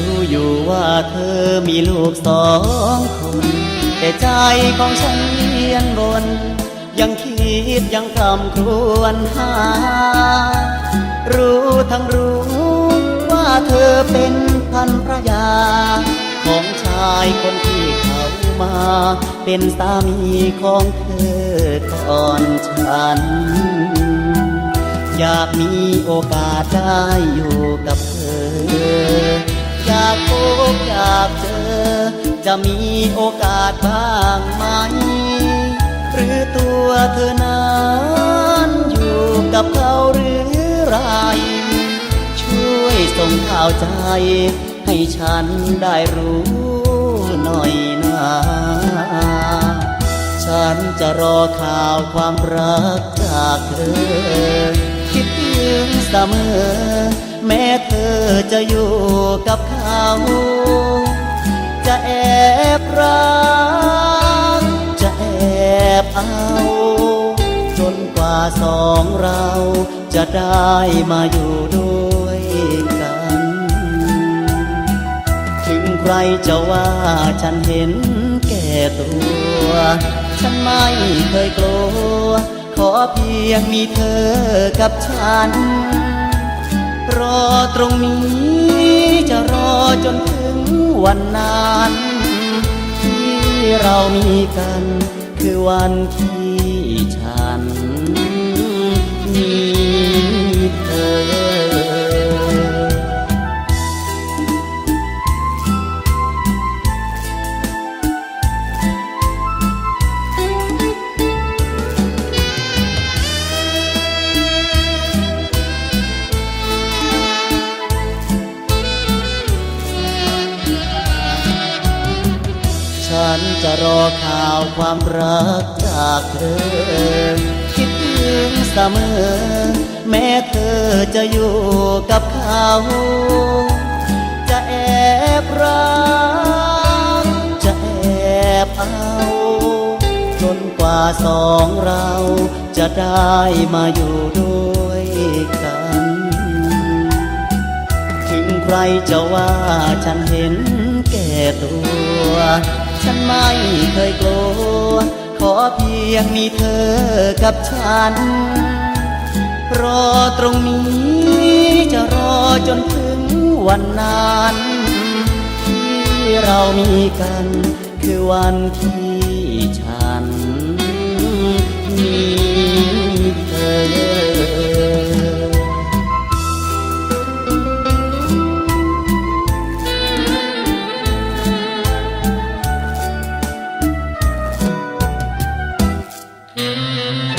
ู้อยู่ว่าเธอมีลูกสองคน แต่ใจของฉันเวียนบน ยังคิดยังคำครวญหา รู้ทั้งรู้ว่าเธอเป็นพันพระยา ของชายคนที่เขามา เป็นสามีของเธอก่อนฉันอยากมีโอกาสได้อยู่กับเธอ อยากพบอยากเจอ จะมีโอกาสบ้างไหม หรือตัวเธอนั้นอยู่กับเขาหรือไร ช่วยส่งข่าวใจ ให้ฉันได้รู้หน่อยนะฉันจะรอข่าวความรักจากเธอ คิดถึงเสมอ แม้เธอจะอยู่ กับเขา จะแอบรัก จะแอบเอา จนกว่าสองเราจะได้มาอยู่ด้วยกัน ถึงใครจะว่าฉันเห็นแก่ตัว ฉันไม่เคยกลัว ขอเพียงมีเธอกับฉัน รอตรงนี้ จะรอจนถึงวันนั้นที่เรามีกันคือวันที่ฉัน ฉันจะรอข่าวความรักจากเธอ คิดถึงเสมอ แม้เธอจะอยู่กับเขา จะแอบรัก จะแอบเอา จนกว่าสองเราจะได้มาอยู่ด้วยกัน ถึงใครจะว่าฉันเห็นแก่ตัว ฉันไม่เคยกลัว ขอเพียงมีเธอกับฉัน รอตรงนี้จะรอจนถึงวันนั้นที่เรามีกัน คือวันที่ฉันมี Música